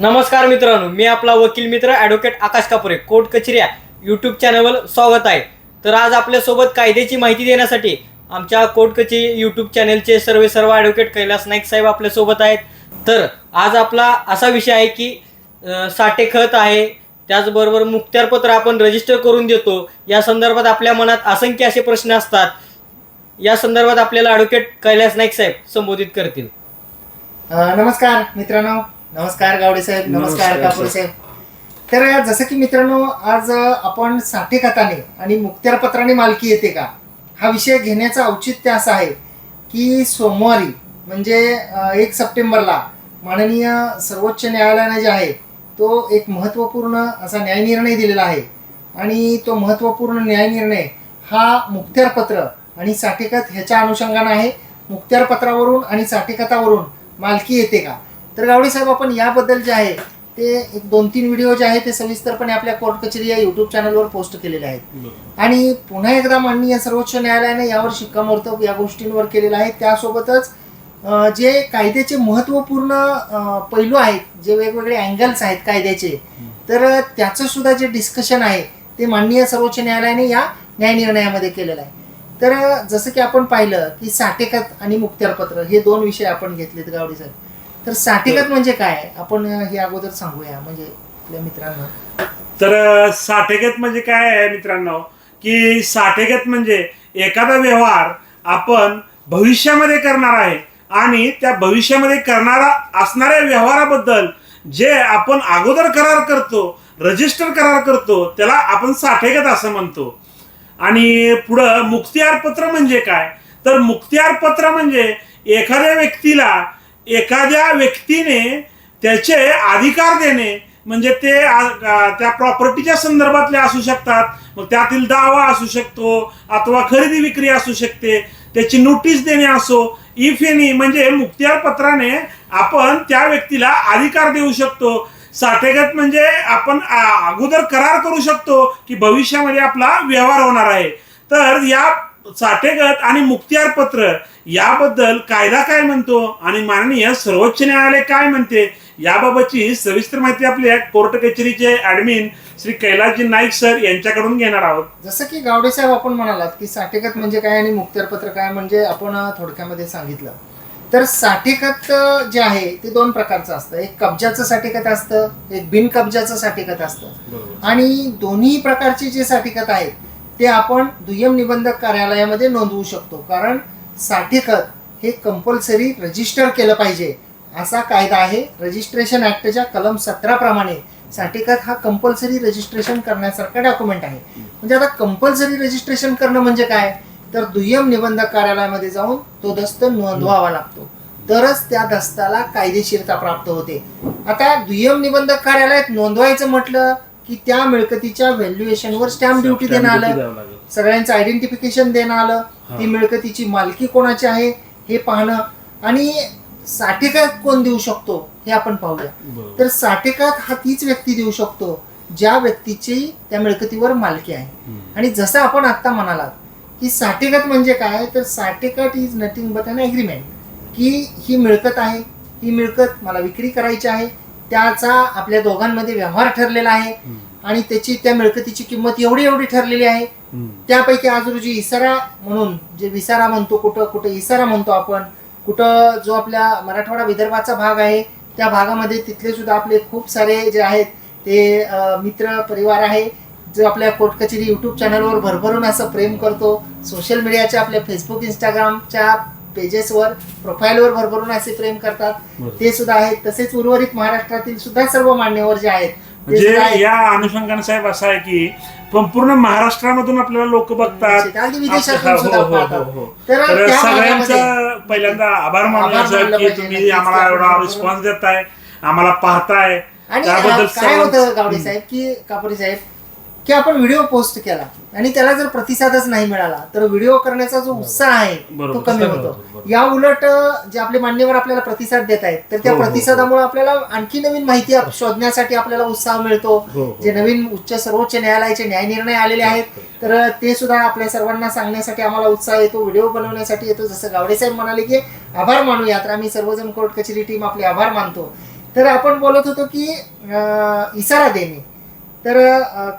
नमस्कार मित्रांनो मी आपला वकील मित्र advocate Akash Kapure court Kacheri YouTube चॅनलवर स्वागत आहे. तर आज आपल्यासोबत कायद्याची माहिती देण्यासाठी आमच्या कोर्ट कचेरी यूट्यूब चॅनलचे सर्व सर्व ॲडव्होकेट कैलास नाईक साहेब आपल्यासोबत आहेत. तर आज आपला असा विषय आहे की साठे खत आहे त्याचबरोबर मुक्त्यारपत्र आपण रजिस्टर करून देतो. या संदर्भात आपल्या मनात असंख्य असे प्रश्न असतात. या संदर्भात आपल्याला ॲडव्होकेट कैलास नाईक साहेब संबोधित करतील. नमस्कार मित्रांनो. नमस्कार गावडे साहेब नमस्कार कापूर साहेब. तर जसं की मित्रांनो आज आपण साठे खताने आणि मुक्त्यारपत्राने मालकी येते का? हा विषय घेण्याचं औचित्य असं आहे की सोमवारी म्हणजे एक सप्टेंबरला माननीय सर्वोच्च न्यायालयाने जे आहे तो एक महत्त्वपूर्ण असा न्यायनिर्णय दिलेला आहे. आणि तो महत्त्वपूर्ण न्यायनिर्णय हा मुक्त्यारपत्र आणि साठेखत ह्याच्या अनुषंगाने आहे. मुक्त्यारपत्रावरून आणि साठेखतावरून मालकी येते का? तर गावडे साहेब आपण याबद्दल जे आहे ते एक दोन तीन व्हिडिओ जे आहे ते सविस्तरपणे आपल्या कोर्ट कचेरी या युट्यूब चॅनलवर पोस्ट केलेले आहेत. आणि पुन्हा एकदा माननीय सर्वोच्च न्यायालयाने यावर शिक्कामोर्तब या गोष्टींवर केलेलं आहे. त्यासोबतच जे कायद्याचे महत्त्वपूर्ण अं, पैलू आहेत जे वेगवेगळे अँगल्स आहेत कायद्याचे तर त्याचं सुद्धा जे डिस्कशन आहे ते माननीय सर्वोच्च न्यायालयाने या न्यायनिर्णयामध्ये केलेलं आहे. तर जसं की आपण पाहिलं की साठेखत आणि मुक्त्यारपत्र हे दोन विषय आपण घेतलेत गावडे साहेब. तर साठेखत म्हणजे काय? आपण हे अगोदर सांगूया म्हणजे आपल्या मित्रांना. तर साठेगत म्हणजे काय आहे मित्रांनो? की साठेगत म्हणजे एखादा व्यवहार आपण भविष्यामध्ये करणार आहे आणि त्या भविष्यामध्ये करणारा असणाऱ्या व्यवहाराबद्दल जे आपण अगोदर करार करतो रजिस्टर करार करतो त्याला आपण साठेगत असं म्हणतो. आणि पुढं मुक्तियारपत्र म्हणजे काय? तर मुक्तियारपत्र म्हणजे एखाद्या व्यक्तीला एखाद्या व्यक्तीने त्याचे अधिकार देणे म्हणजे ते त्या प्रॉपर्टीच्या संदर्भातले असू शकतात मग त्यातील दावा असू शकतो अथवा खरेदी विक्री असू शकते त्याची नोटीस देणे असो इफ एनी म्हणजे मुक्तियार पत्राने आपण त्या व्यक्तीला अधिकार देऊ शकतो. साठेगत म्हणजे आपण अगोदर करार करू शकतो की भविष्यामध्ये आपला व्यवहार होणार आहे. तर या साठेगत आणि मुक्तियार पत्र याबद्दल कायदा काय म्हणतो आणि माननीय सर्वोच्च न्यायालय काय म्हणते याबाबतची सविस्तर माहिती आपल्या कोर्ट कचेरीचे ऍडमिन श्री कैलासजी नाईक सर यांच्याकडून घेणार आहोत. जसं की गावडे साहेब आपण म्हणालात की साठेखत म्हणजे काय आणि मुक्त्यारपत्र काय म्हणजे आपण थोडक्यामध्ये सांगितलं. तर साठेखत अं, जे आहे ते दोन प्रकारचं असतं. एक कब्जाचं साठेखत असतं एक बिनकब्जाचं साठेखत असतं. आणि दोन्ही प्रकारचे जे साठेखत आहेत ते आपण दुय्यम निबंधक कार्यालयामध्ये नोंदवू शकतो. कारण साठेखत हे कंपल्सरी रजिस्टर केलं पाहिजे. असा कायदा आहे रजिस्ट्रेशन ॲक्टच्या कलम सतराप्रमाणे साठेखत हा कंपल्सरी रजिस्ट्रेशन करण्यासारखा डॉक्युमेंट आहे. म्हणजे आता कंपल्सरी रजिस्ट्रेशन करणं म्हणजे काय? तर दुय्यम निबंधक कार्यालयामध्ये जाऊन तो दस्त नोंदवावा लागतो. तरच त्या दस्ताला कायदेशीरता प्राप्त होते. आता दुय्यम निबंधक कार्यालयात नोंदवायचं म्हटलं की त्या मिळकतीच्या व्हॅल्युएशनवर स्टॅम्प ड्युटी देणं आलं. सगळ्यांचं आयडेंटिफिकेशन देणं आलं. ती मिळकतीची मालकी कोणाची आहे हे पाहणं. आणि साठेकात कोण देऊ शकतो हे आपण पाहूया. तर साठेकात हा तीच व्यक्ती देऊ शकतो ज्या व्यक्तीची त्या मिळकतीवर मालकी आहे. आणि जसं आपण आत्ता म्हणालात की साठेकात म्हणजे काय? तर साठेकाट is nothing but an agreement की ही मिळकत आहे ही मिळकत मला विक्री करायची आहे त्याचा आपल्या दोघांमध्ये व्यवहार ठरलेला आहे. आणि त्याची त्या मिळकतीची किंमत एवढी एवढी ठरलेली आहे. त्यापैकी आज रोजी इसारा म्हणून जे विसारा म्हणतो कुठं कुठं इसारा म्हणतो आपण कुठं जो आपल्या मराठवाडा विदर्भाचा भाग आहे त्या भागामध्ये तिथले सुद्धा आपले खूप सारे जे आहेत ते मित्र परिवार आहे जो आपल्या कोर्ट कचेरी युट्यूब चॅनलवर भरभरून असं प्रेम करतो. सोशल मीडियाच्या आपल्या फेसबुक इंस्टाग्रामच्या पेजेसवर प्रोफाईलवर भरभरून असे प्रेम करतात ते सुद्धा आहेत तसेच उर्वरित महाराष्ट्रातील सुद्धा सर्व मान्यवर जे आहेत ते सुद्धा म्हणजे आहेत. या अनुषंगाने साहेब असं आहे की संपूर्ण महाराष्ट्रामधून आपल्याला लोक बघतात अगदी विदेशातून हो, सुद्धा हो, हो, पाहतात. हो. तर तर त्या सगळ्यांचा पहिल्यांदा आभार मानलं की पाहिजे. तुम्ही नक्कीच आम्हाला एवढा. रिस्पॉन्स देताय आम्हाला पाहताय आणि त्याबद्दल काय होतं गावडे साहेब की कापुरी साहेब की आपण व्हिडिओ पोस्ट केला आणि त्याला जर प्रतिसादच नाही मिळाला तर व्हिडिओ करण्याचा जो उत्साह आहे तो. कमी होतो. या उलट जे आपले मान्यवर आपल्याला प्रतिसाद देत आहेत तर त्या हो, हो, हो. प्रतिसादामुळे आपल्याला आणखी नवीन माहिती शोधण्यासाठी आपल्याला उत्साह मिळतो. जे नवीन उच्च सर्वोच्च न्यायालयाचे न्यायनिर्णय आलेले आहेत तर ते सुद्धा आपल्या सर्वांना सांगण्यासाठी आम्हाला उत्साह येतो व्हिडिओ बनवण्यासाठी येतो. जसं गावडे साहेब म्हणाले की आभार मानूया तर आम्ही सर्वजण कोर्ट कचेरी टीम आपले आभार मानतो. तर आपण बोलत होतो की इशारा देणे. तर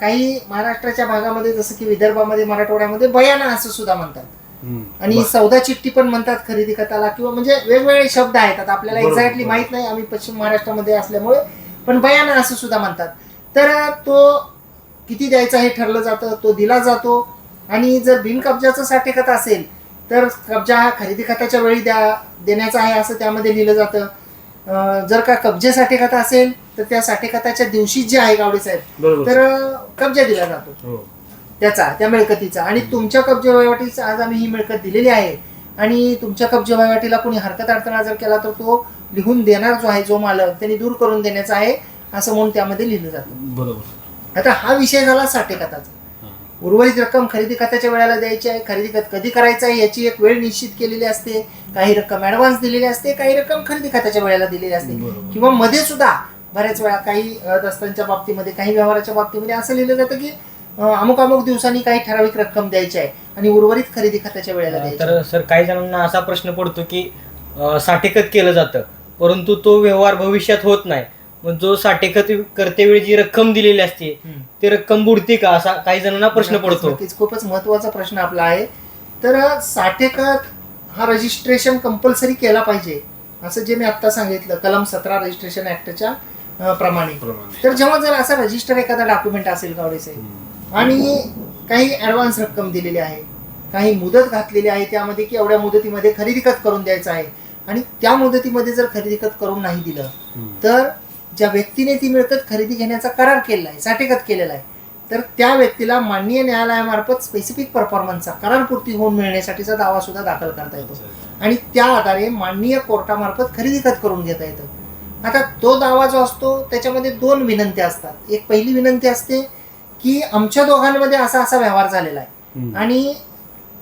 काही महाराष्ट्राच्या भागामध्ये जसं की विदर्भामध्ये मराठवाड्यामध्ये बयाना असं सुद्धा म्हणतात. आणि सौदा चिठ्ठी पण म्हणतात खरेदी खताला किंवा म्हणजे वेगवेगळे शब्द आहेत. आता आपल्याला एक्झॅक्टली. माहीत नाही आम्ही पश्चिम महाराष्ट्रामध्ये असल्यामुळे पण बयाना असं सुद्धा म्हणतात. तर तो किती द्यायचा हे ठरलं जातं तो दिला जातो. आणि जर बिनकब्जाचं साठे खत असेल तर कब्जा हा खरेदी खताच्या वेळी द्या देण्याचा आहे असं त्यामध्ये लिहिलं जातं. जर का कब्जेसाठी खत असेल तर त्या साठे खताच्या दिवशी जे आहे गावडे साहेब तर कब्जा दिला जातो. हो. त्याचा त्या मिळकतीचा. आणि तुमच्या कब्जे वहिवाटीचा आज आम्ही ही मिळकत दिलेली आहे. आणि तुमच्या कब्जे वहिवाटीला कोणी हरकत अडथळा जर केला तर तो लिहून देणार जो आहे जो मालक त्यांनी दूर करून देण्याचा आहे असं म्हणून त्यामध्ये लिहिलं जातं. बरोबर. आता हा विषय झाला साठे खताचा उर्वरित रक्कम खरेदी खताच्या वेळेला द्यायची आहे खरेदी खत कधी करायचं आहे याची एक वेळ निश्चित केलेली असते काही रक्कम ऍडव्हान्स दिलेली असते काही रक्कम खरेदी खात्याच्या वेळेला दिलेली असते. किंवा मध्ये सुद्धा बऱ्याच वेळा काही दस्तांच्या बाबतीमध्ये काही व्यवहाराच्या बाबतीमध्ये असं लिहिलं जातं की अमुक अमुक दिवसांनी काही ठराविक रक्कम द्यायची आहे आणि उर्वरित खरेदी खात्याच्या वेळेला द्यायची. तर सर काही जणांना असा प्रश्न पडतो की अं, साठेखत केलं जातं परंतु तो व्यवहार भविष्यात होत नाही मग जो साठेखत करतेवेळी जी रक्कम दिलेली असते. ती रक्कम बुडते का असा काही जणांना प्रश्न पडतो खूपच महत्त्वाचा प्रश्न आपला आहे तर साठेखत हा रजिस्ट्रेशन कंपल्सरी केला पाहिजे असं जे मी आता सांगितलं कलम सतरा रजिस्ट्रेशन ऍक्टच्या प्रमाणे तर जेव्हा जर असा रजिस्टर एखादा डॉक्युमेंट असेल गावडे साहेब. आणि काही ऍडव्हान्स रक्कम दिलेली आहे काही मुदत घातलेली आहे त्यामध्ये की एवढ्या मुदतीमध्ये खरेदी खत करून द्यायचं आहे आणि त्या मुदतीमध्ये जर खरेदी खत करून नाही दिलं. तर ज्या व्यक्तीने ती मिळकत खरेदी घेण्याचा करार केलेला आहे साठेखत केलेला आहे तर त्या व्यक्तीला माननीय न्यायालयामार्फत स्पेसिफिक परफॉर्मन्सचा करारपूर्ती होऊन मिळण्यासाठीचा दावा सुद्धा दाखल करता येतो. आणि त्या आधारे माननीय कोर्टामार्फत खरेदी खत करून घेता येतं. आता तो दावा जो असतो त्याच्यामध्ये दोन विनंत्या असतात. एक पहिली विनंती असते की आमच्या दोघांमध्ये असा असा व्यवहार झालेला आहे. आणि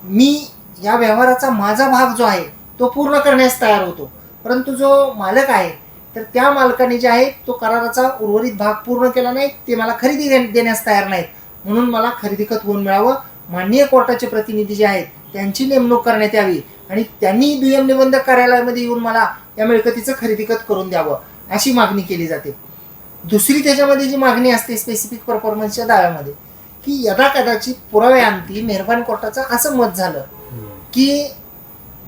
मी या व्यवहाराचा माझा भाग जो आहे तो पूर्ण करण्यास तयार होतो. परंतु जो मालक आहे तर त्या मालकाने जे आहे तो कराराचा उर्वरित भाग पूर्ण केला नाही ते मला खरेदी देण्यास तयार नाहीत. म्हणून मला खरेदी खत होऊन मिळावं. माननीय कोर्टाचे प्रतिनिधी जे आहेत त्यांची नेमणूक करण्यात यावी आणि त्यांनी दुय्यम निबंधक कार्यालयामध्ये येऊन मला या मिळकतीचं खरेदी खत करून द्यावं अशी मागणी केली जाते. दुसरी त्याच्यामध्ये जी मागणी असते स्पेसिफिक परफॉर्मन्सच्या दाव्यामध्ये की यदा कदाचित पुराव्यांती मेहरबान कोर्टाचं असं मत झालं. की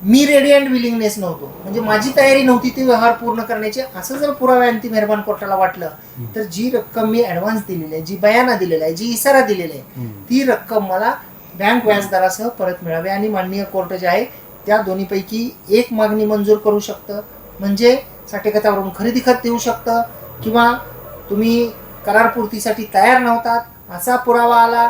मी रेडी अँड विलिंगनेस नव्हतो. म्हणजे माझी तयारी नव्हती ती व्यवहार पूर्ण करण्याची. असं जर पुराव्यांती मेहरबान कोर्टाला वाटलं तर जी रक्कम मी ऍडव्हान्स दिलेली आहे जी बयाना दिलेला आहे जी इशारा दिलेला आहे. ती रक्कम मला बँक व्याजदरासह परत मिळावी आणि माननीय कोर्ट जे आहे त्या दोन्हीपैकी एक मागणी मंजूर करू शकतं. म्हणजे साठेखतावरून खरेदी खत देऊ शकतं किंवा तुम्ही करारपूर्तीसाठी तयार नव्हतात असा पुरावा आला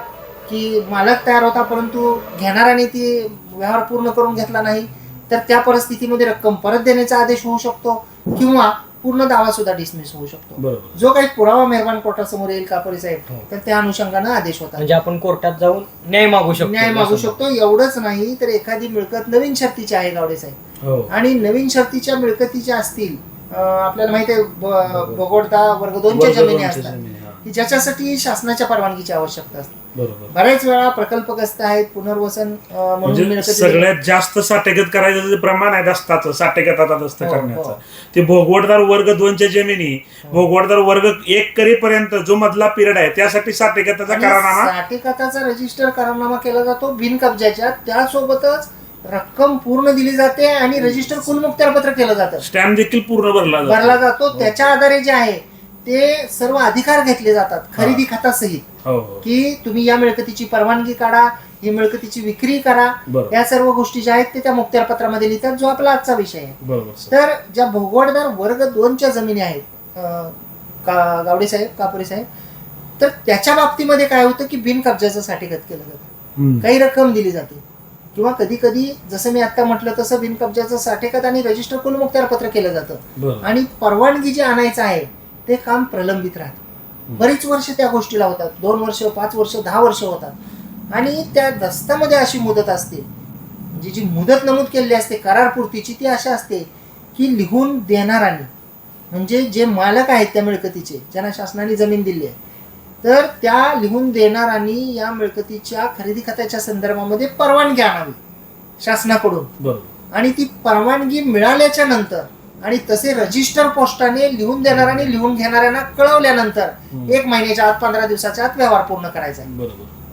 की मालक तयार होता परंतु घेणाऱ्याने ती व्यवहार पूर्ण करून घेतला नाही. तर त्या परिस्थितीमध्ये रक्कम परत देण्याचा आदेश होऊ शकतो किंवा पूर्ण दावा सुद्धा डिसमिस होऊ शकतो. बरोबर. जो काही पुरावा मेहरबान कोर्टासमोर येईल कापरी साहेब हो. तर त्या अनुषंगानं आदेश होता म्हणजे आपण कोर्टात जाऊन न्याय मागू शकतो. न्याय मागू शकतो. एवढंच नाही तर एखादी मिळकत नवीन शर्तीची आहे गावडे साहेब. हो. आणि नवीन शर्तीच्या मिळकतीच्या असतील अं, आपल्याला माहिती आहे ब- भोगवटा वर्ग दोनच्या वर्ग जमिनी दोनच्या असतात. जमिनी, हा. की ज्याच्यासाठी शासनाच्या परवानगीची आवश्यकता असते. बरोबर. बऱ्याच वेळा प्रकल्पग्रस्त आहेत पुनर्वसन अं, म्हणून म्हणजे मिळकती सगळ्यात जास्त साठेगत करायचं जे प्रमाण आहे दस्ताचं साठेगताचा दस्त हो, करण्याचं. हो. ते भोगवटदार वर्ग दोनच्या जमिनी भोगवटदार वर्ग एक करीपर्यंत जो मधला पिरियड आहे त्यासाठी साठेगताचा आणि करारनामा साठेखताचा रजिस्टर करारनामा केला जातो बिनकब्जाच्या त्यासोबतच रक्कम पूर्ण दिली जाते आणि रजिस्टर कुलमुक्त्यारपत्र केलं जातं. स्टॅम्प देखील पूर्ण भरला जातो. भरला जातो. त्याच्या आधारे जे आहे ते सर्व अधिकार घेतले जातात खरेदी खात्यासहित हो हो. की तुम्ही या मिळकतीची परवानगी काढा ही मिळकतीची विक्री करा या सर्व गोष्टी ज्या आहेत ते त्या मुक्त्यारपत्रामध्ये लिहितात जो आपला आजचा विषय आहे. तर ज्या भोगवटदार वर्ग दोनच्या जमिनी आहेत का गावडे साहेब कापुरे साहेब तर त्याच्या बाबतीमध्ये काय होतं की बिनकब्जाचं साठेखत केलं जातं. काही रक्कम दिली जाते. किंवा कधी कधी जसं मी आता म्हटलं तसं बिनकब्जाचं साठेखत आणि रजिस्टर कुलमुक्त्यारपत्र केलं जातं. आणि परवानगी जे आणायचं आहे ते काम प्रलंबित राहतं. बरीच वर्ष त्या गोष्टीला होतात. दोन वर्ष पाच वर्ष दहा वर्ष होतात. आणि त्या दस्तामध्ये अशी मुदत असते. म्हणजे जी मुदत नमूद केलेली असते करारपूर्तीची ती अशी असते की लिहून देणाराने म्हणजे जे मालक आहेत त्या मिळकतीचे ज्यांना शासनाने जमीन दिली आहे तर त्या लिहून देणारांनी या मिळकतीच्या खरेदी खात्याच्या संदर्भामध्ये परवानगी आणावी शासनाकडून. आणि ती परवानगी मिळाल्याच्या नंतर आणि तसे रजिस्टर पोस्टाने लिहून देणाऱ्याने लिहून घेणाऱ्यांना कळवल्यानंतर. एक महिन्याच्या आत पंधरा दिवसाच्या आत व्यवहार पूर्ण करायचा आहे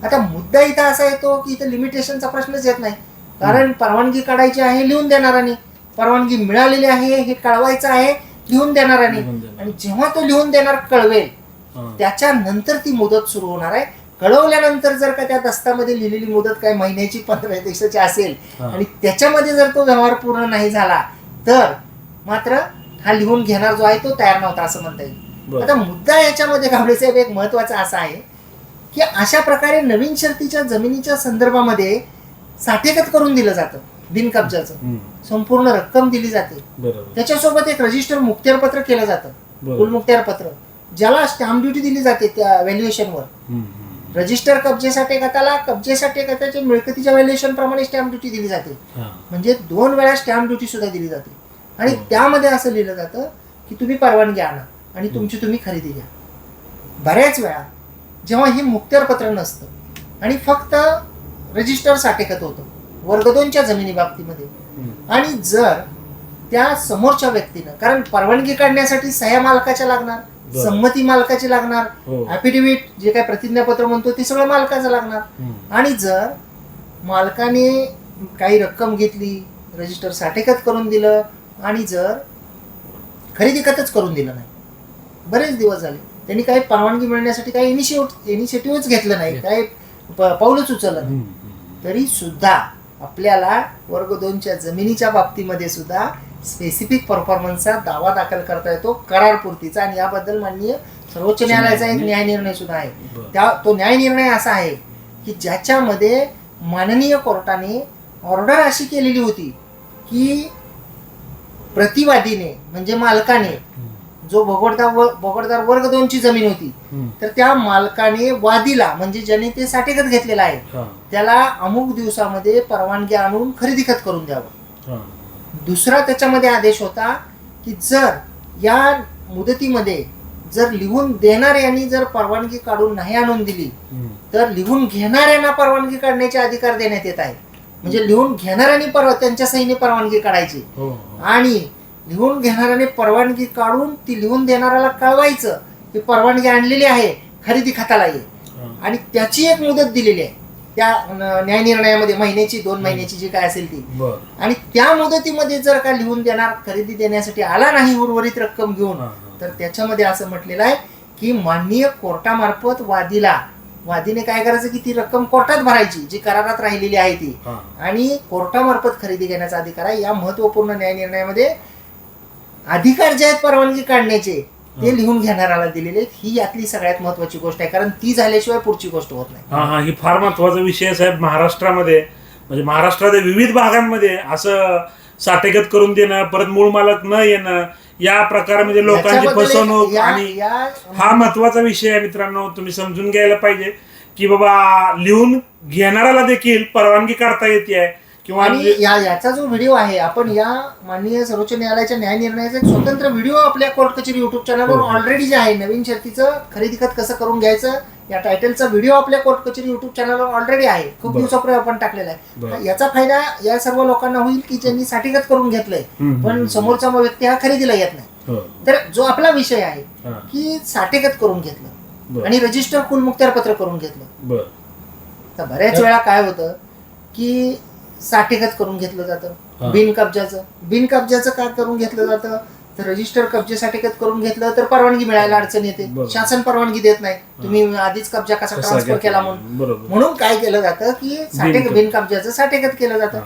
आता मुद्दा इथं असा येतो की इथं लिमिटेशनचा प्रश्नच येत नाही कारण परवानगी काढायची आहे लिहून देणाऱ्याने परवानगी मिळालेली आहे हे कळवायचं आहे लिहून देणाऱ्याने देणार. आणि जेव्हा तो लिहून देणार कळवेल. त्याच्यानंतर ती मुदत सुरू होणार आहे कळवल्यानंतर जर का त्या दस्तामध्ये लिहिलेली मुदत काय महिन्याची पंधरा दिवसाची असेल. आणि त्याच्यामध्ये जर तो व्यवहार पूर्ण नाही झाला तर मात्र हा लिहून घेणार जो आहे तो तयार नव्हता असं म्हणता येईल. आता मुद्दा याच्यामध्ये गावडे साहेब एक महत्त्वाचा असा आहे की अशा प्रकारे नवीन शर्तीच्या जमिनीच्या संदर्भामध्ये साठेगत करून दिलं जातं बिनकब्जाचं. संपूर्ण रक्कम दिली जाते. त्याच्यासोबत एक रजिस्टर मुक्त्यार पत्र केलं जातं. पत्र. ज्याला स्टॅम्प ड्युटी दिली जाते त्या व्हॅल्युएशनवर. रजिस्टर कब्जेसाठी गटाला कब्जेसाठी गटाच्या मिळकतीच्या व्हॅल्युएशन प्रमाणे स्टॅम्प ड्युटी दिली जाते. म्हणजे दोन वेळा स्टॅम्प ड्युटी सुद्धा दिली जाते. आणि हो. त्यामध्ये असं लिहिलं जातं की तुम्ही परवानगी आणा आणि तुमची तुम्ही खरेदी घ्या बऱ्याच वेळा जेव्हा हे मुक्त्यार पत्र नसतं आणि फक्त रजिस्टर साठेकत होतं वर्ग दोनच्या जमिनी बाबतीमध्ये. आणि जर त्या समोरच्या व्यक्तीनं कारण परवानगी काढण्यासाठी सह्या मालकाच्या लागणार. संमती मालकाची लागणार हो ॲफिडेव्हिट जे काय प्रतिज्ञापत्र म्हणतो ते सगळं मालकाचं लागणार. आणि जर मालकाने काही रक्कम घेतली रजिस्टर साठेकत करून दिलं आणि जर खरेदी खतच करून दिलं नाही. बरेच दिवस झाले. त्यांनी काही परवानगी मिळण्यासाठी काही इनिशिएट इनिशिएटिव्हच घेतलं नाही. काही पाऊलच उचललं नाही. तरी सुद्धा आपल्याला वर्ग दोनच्या जमिनीच्या बाबतीमध्ये सुद्धा स्पेसिफिक परफॉर्मन्सचा दावा दाखल करता येतो. करारपूर्तीचा. आणि याबद्दल माननीय सर्वोच्च न्यायालयाचा एक न्याय निर्णय सुद्धा आहे. त्या तो न्याय निर्णय असा आहे की ज्याच्यामध्ये माननीय कोर्टाने ऑर्डर अशी केलेली होती की प्रतिवादीने म्हणजे मालकाने. जो भोगडदार व भोगडदार वर्ग दोनची जमीन होती. तर त्या मालकाने वादीला म्हणजे ज्याने ते साठेगत घेतलेलं आहे. त्याला अमुक दिवसामध्ये परवानगी आणून खरेदी खत करून द्यावं. दुसरा त्याच्यामध्ये आदेश होता की जर या मुदतीमध्ये जर लिहून देणाऱ्यांनी जर परवानगी काढून नाही आणून दिली. तर लिहून घेणाऱ्यांना परवानगी काढण्याचे अधिकार देण्यात येत आहे म्हणजे लिहून घेणाऱ्यांनी परवा त्यांच्या सहीने परवानगी काढायची. हो. आणि लिहून घेणाऱ्याने परवानगी काढून ती लिहून देणाऱ्याला कळवायचं की परवानगी आणलेली आहे खरेदी खात्याला ये हा. आणि त्याची एक मुदत दिलेली आहे. त्या न- न्याय निर्णयामध्ये महिन्याची दोन महिन्याची जी काय असेल ती. बर. आणि त्या मुदतीमध्ये जर का लिहून देणार खरेदी देण्यासाठी आला नाही उर्वरित रक्कम घेऊन हा, हा. तर त्याच्यामध्ये असं म्हटलेलं आहे की माननीय कोर्टामार्फत वादीला वादीने काय करायचं की ती रक्कम कोर्टात भरायची जी करारात राहिलेली आहे ती हा. आणि कोर्टामार्फत खरेदी घेण्याचा अधिकार आहे या महत्त्वपूर्ण न्याय निर्णयामध्ये अधिकार जे आहेत परवानगी काढण्याचे ते. लिहून घेणाऱ्याला दिलेले आहेत. ही यातली सगळ्यात महत्वाची गोष्ट आहे कारण ती झाल्याशिवाय पुढची गोष्ट होत नाही हा हा ही फार महत्त्वाचा विषय आहे साहेब महाराष्ट्रामध्ये म्हणजे महाराष्ट्राच्या विविध भागांमध्ये असं साठेगत करून देणं परत मूळ मालक न येणं या प्रकारामध्ये लोकांची याच्याबद्दल एक- फसवणूक या- आणि या- हा महत्त्वाचा विषय आहे मित्रांनो तुम्ही समजून घ्यायला पाहिजे की बाबा लिहून घेणाऱ्याला देखील परवानगी काढता येते किंवा आणि या याचा जो व्हिडिओ आहे आपण या माननीय सर्वोच्च न्यायालयाच्या न्याय निर्णयाचा एक स्वतंत्र व्हिडिओ आपल्या कोर्ट कचेरी युट्यूब चॅनलवर. ऑलरेडी जे आहे नवीन शर्तीचं खरेदी खत कसं करून घ्यायचं या टायटलचा व्हिडिओ आपल्या कोर्ट कचेरी युट्यूब चॅनलवर ऑलरेडी आहे खूप. दिवसापूर्वी आपण टाकलेला आहे. याचा फायदा या सर्व लोकांना होईल की ज्यांनी साठीगत करून घेतलंय पण. समोरचा व्यक्ती हा खरेदीला येत नाही हो. तर जो आपला विषय आहे. की साठेगत करून घेतलं. आणि रजिस्टर कुल मुक्त्यार पत्र करून घेतलं. तर बऱ्याच वेळा काय होतं की साठेगत करून घेतलं. जातं. बिन कब्जाचं. बिन कब्जाचं काय करून घेतलं जातं? तर रजिस्टर कब्जेसाठी करून घेतलं तर परवानगी मिळायला अडचण येते. शासन परवानगी देत नाही. तुम्ही आधीच कब्जा कसा ट्रान्सफर? केला म्हणून. म्हणून काय केलं जातं की साठे बिन- कब्जाचं साठेगत केलं जातं.